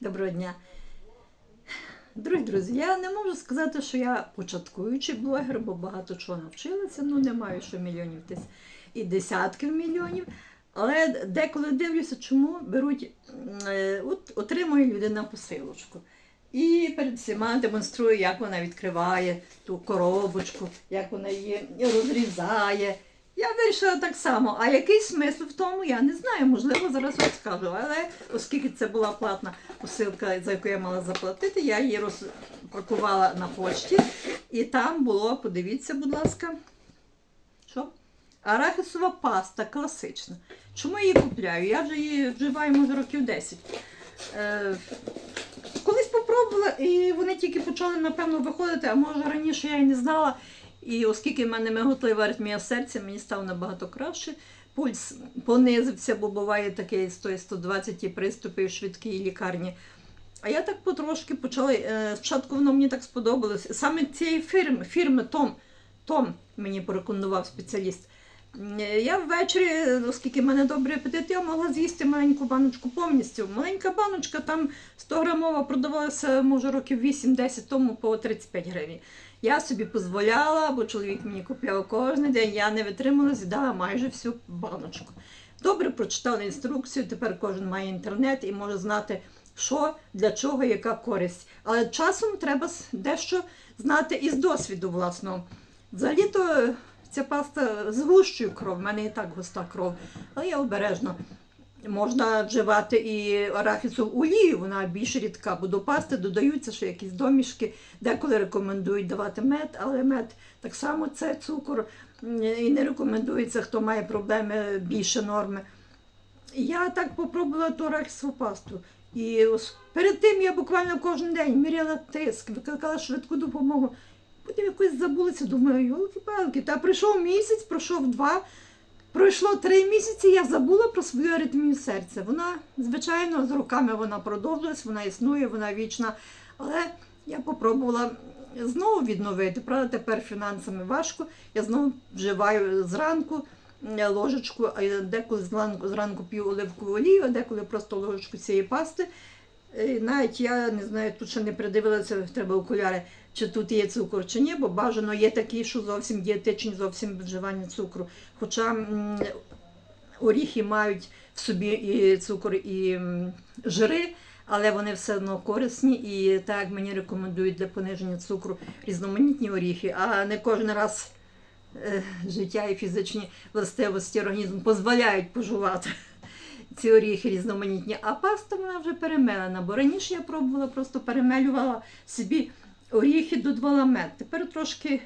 Доброго дня. Дорогі друзі, я не можу сказати, що я початкуючий блогер, бо багато чого навчилася. Ну, не маю що мільйонів десь і десятків мільйонів. Але деколи дивлюся, чому беруть, е, от, отримує людина посилочку. І перед всіма демонструє, як вона відкриває ту коробочку, як вона її розрізає. Я вирішила так само. А який смисл в тому, я не знаю. Можливо, зараз розкажу. Але оскільки це була платна посилка, за яку я мала заплатити, я її розпакувала на пошті. І там було, подивіться, будь ласка, що? Арахісова паста класична. Чому я її купляю? Я вже її вживаю, може, років 10. Е, колись попробувала, і вони тільки почали, напевно, виходити, а може раніше я і не знала. І оскільки в мене миготлива аритмія серця, мені стало набагато краще. Пульс понизився, бо буває таке 100-120 приступів в швидкій лікарні. А я так потрошки почала. е, Спочатку воно мені так сподобалось. Саме цієї фірми, фірми Том, Том мені порекомендував спеціаліст. Е, Я ввечері, оскільки в мене добрий апетит, я могла з'їсти маленьку баночку повністю. Маленька баночка там 100 грамова продавалася, може, років 8-10 тому по 35 гривень. Я собі дозволяла, бо чоловік мені купляв кожен день, я не витримала, з'їдала майже всю баночку. Добре прочитала інструкцію, тепер кожен має інтернет і може знати, що, для чого, яка користь. Але часом треба дещо знати із досвіду власного. Взагалі-то ця паста згущує кров, в мене і так густа кров, але я обережно. Можна вживати і арахісову олію, вона більш рідка, бо до пасти додаються ще якісь домішки, деколи рекомендують давати мед, але мед так само це цукор і не рекомендується, хто має проблеми більше норми. Я так попробувала ту арахісову пасту. І перед тим я буквально кожен день міряла тиск, викликала швидку допомогу. Потім якось забулася, думаю, йолки-палки, та пройшов місяць, пройшов два. Пройшло три місяці, я забула про свою аритмію серця. Вона, звичайно, з роками вона продовжилась, вона існує, вона вічна. Але я попробувала знову відновити. Правда, тепер фінансами важко. Я знову вживаю зранку е, ложечку, а деколи зранку, зранку п'ю оливкову олію, а деколи просто ложечку цієї пасти. Е, Навіть я не знаю, тут ще не придивилася, треба окуляри, чи тут є цукор, чи ні, бо бажано є такі, що зовсім дієтичні, зовсім вживання цукру. Хоча м, оріхи мають в собі і цукор, і жири, але вони все одно корисні і так мені рекомендують для пониження цукру різноманітні оріхи, а не кожен раз е, життя і фізичні властивості організму дозволяють пожувати ці оріхи різноманітні. А паста вона вже перемелена, бо раніше я пробувала, просто перемелювала собі оріхи, додавала мед. Тепер трошки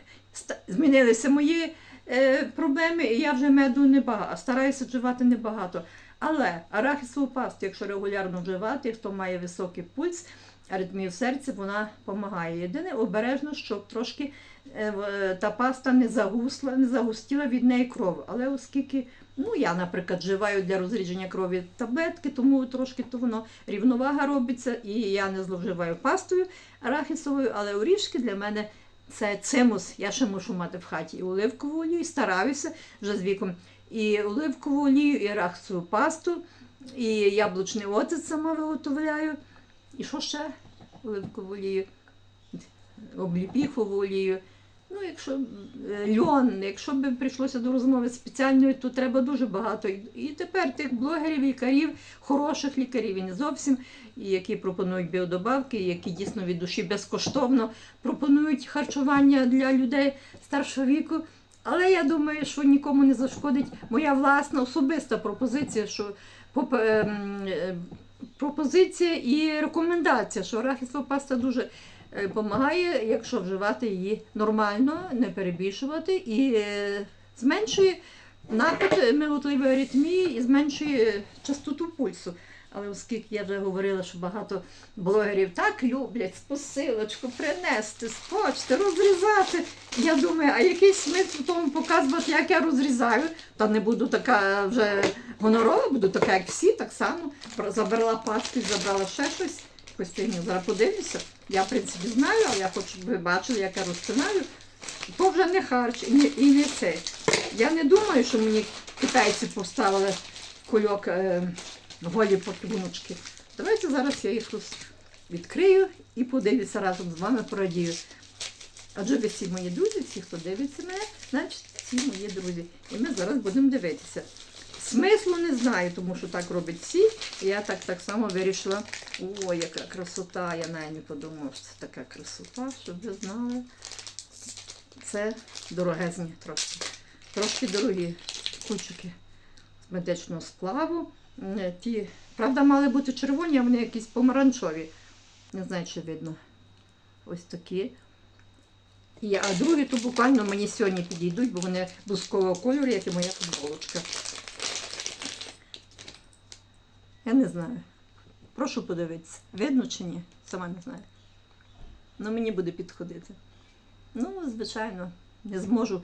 змінилися мої е, проблеми, і я вже меду не багато, стараюся вживати небагато. Але арахісову пасту, якщо регулярно вживати, хто має високий пульс, аритмію серця, вона допомагає. Єдине обережно, щоб трошки е, е, та паста не загусла, не загустіла від неї кров. Але оскільки ну, я, наприклад, вживаю для розрідження крові таблетки, тому трошки то воно рівновага робиться, і я не зловживаю пастою арахісовою, але орішки для мене це цимус. Я ще мушу мати в хаті і оливкову олію, і стараюся вже з віком. І оливкову олію, і арахісову пасту, і яблучний оцет сама виготовляю. І що ще? Оливкову олію, обліпіхову олію. Ну, якщо е, льон, якщо б прийшлося до розмови спеціальної, то треба дуже багато. І- тепер тих блогерів, лікарів, хороших лікарів, і не зовсім, які пропонують біодобавки, які дійсно від душі безкоштовно пропонують харчування для людей старшого віку. Але я думаю, що нікому не зашкодить моя власна особиста пропозиція, що поп- ем, пропозиція і рекомендація, що арахісова паста дуже допомагає, якщо вживати її нормально, не перебільшувати і е, зменшує напад миготливої аритмії і зменшує частоту пульсу. Але оскільки я вже говорила, що багато блогерів так люблять посилочку принести, з почти, розрізати. Я думаю, а який смисл тому показувати, як я розрізаю? Та не буду така вже гонорова, буду така, як всі, так само. Забрала пасту, забрала ще щось. Фігню. Зараз подивлюся. Я, в принципі, знаю, але я хочу, щоб ви бачили, як я розпинаю. То вже не харч і не, і не це. Я не думаю, що мені китайці поставили кульок е, голі пакуночки. Давайте зараз я їх відкрию і подивлюся разом з вами порадію. Адже ви всі мої друзі, всі, хто дивиться мене, значить всі мої друзі. І ми зараз будемо дивитися. Смислу не знаю, тому що так роблять всі. Я так, так само вирішила. О, яка красота! Я навіть не подумала, що це така красота, щоб ви знали. Це дорогезні трошки. Трошки дорогі кульчики з медичного сплаву. М, Ті, правда, мали бути червоні, а вони якісь помаранчові. Не знаю, чи видно. Ось такі. І, а другі то буквально мені сьогодні підійдуть, бо вони бускового кольору, як і моя футболочка. Я не знаю. Прошу подивитися. Видно чи ні? Сама не знаю. Ну, мені буде підходити. Ну, звичайно, не зможу.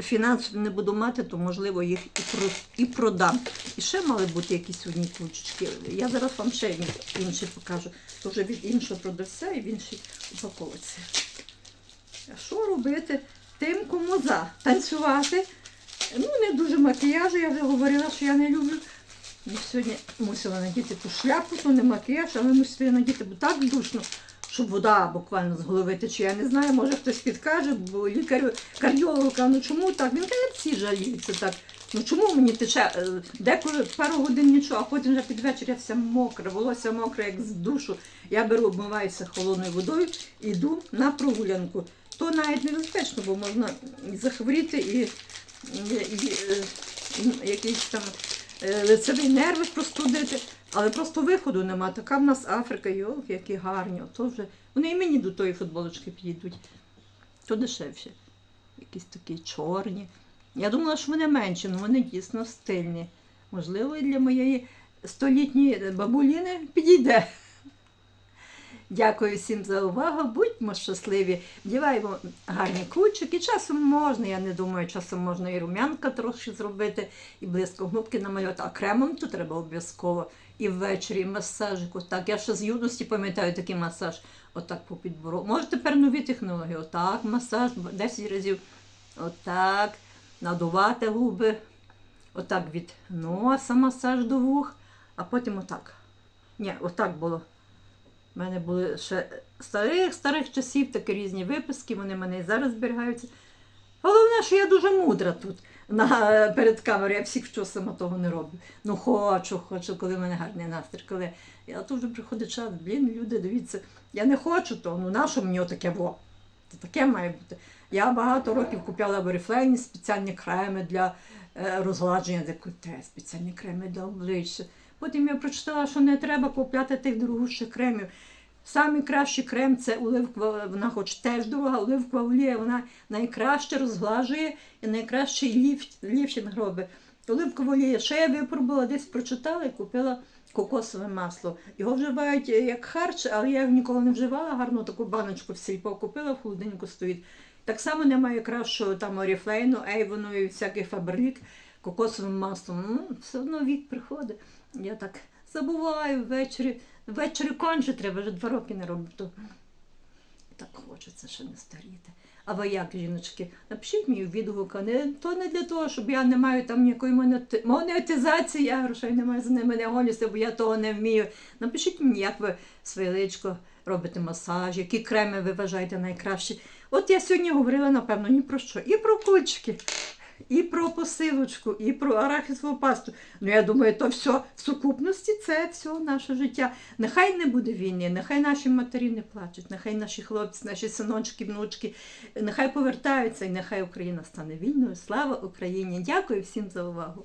Фінансів не буду мати, то можливо їх і, про, і продам. І ще мали бути якісь одні кульчики. Я зараз вам ще інші покажу. То вже від іншого продавця і в іншій упаковці. А що робити тим, кому за? Танцювати. Ну, не дуже макіяжу, я вже говорила, що я не люблю. І сьогодні мусила надіти ту шляпу, то не макіяж, але мусила надіти, бо так душно, щоб вода буквально з голови тече. Я не знаю, може хтось підкаже, бо лікар кардіолог каже, ну чому так? Він каже, всі жаліються так. Ну чому мені тече? Е, Деколи пару годин нічого, а потім вже під вечір я вся мокра, волосся мокре, як з душу. Я беру, обмиваюся холодною водою і йду на прогулянку. То навіть небезпечно, бо можна і захворіти і, і, і, е, і якийсь там е, лицевий нерви простудити, але просто виходу нема. Така в нас Африка, йолки, які гарні. Ото вже вони і мені до тої футболочки підійдуть. То дешевше. Якісь такі чорні. Я думала, що вони менші, але вони дійсно стильні. Можливо, і для моєї столітньої бабуліни підійде. Дякую всім за увагу. Будьмо щасливі. Вдіваємо гарні кучики. Часом можна, я не думаю, часом можна і рум'янка трошки зробити, і близько губки намалювати. А кремом то треба обов'язково. І ввечері масажик. Отак. Я ще з юності пам'ятаю такий масаж. Отак по підбору. Може тепер нові технології. Отак, масаж 10 разів. Отак. Надувати губи. Отак від носа масаж до вух, а потім отак. Ні, отак було. У мене були ще старих старих часів такі різні виписки, вони в мене і зараз зберігаються. Головне, що я дуже мудра тут на, перед камерою. Я всіх вчу, сама того не роблю. Ну хочу, хочу, коли в мене гарний настрій. Коли я тут вже приходить час, блін, люди, дивіться, я не хочу того, ну нащо мені отаке во? Таке має бути. Я багато років купляла в Oriflame спеціальні креми для е, розгладження декольте, спеціальні креми для обличчя. Потім я прочитала, що не треба купляти тих дорогущих кремів. Самий кращий крем це оливкова, вона хоч теж дорога, оливкова олія, вона найкраще розглажує і найкращий ліф, ліфтінг робить. Оливкова олія, ще я випробувала, десь прочитала і купила кокосове масло. Його вживають е, як харч, але я ніколи не вживала, гарну таку баночку в сільпо купила, в холодильнику стоїть. Так само немає кращого там оріфлейну, ейвону і всяких фабрик кокосовим маслом. Ну, все одно вік приходить. Я так забуваю ввечері. Ввечері конче треба, вже два роки не роблю. Так хочеться ще не старіти. А ви як, жіночки? Напишіть в відгук, не, то не для того, щоб я не маю там ніякої монети- монетизації, я грошей не маю за ними не гонюся, бо я того не вмію. Напишіть мені, як ви своє робите масаж, які креми ви вважаєте найкращі. От я сьогодні говорила, напевно, ні про що. І про кульчики, і про посилочку, і про арахісову пасту. Ну, я думаю, то все в сукупності це все наше життя. Нехай не буде війни, нехай наші матері не плачуть, нехай наші хлопці, наші синочки, внучки, нехай повертаються і нехай Україна стане вільною. Слава Україні! Дякую всім за увагу!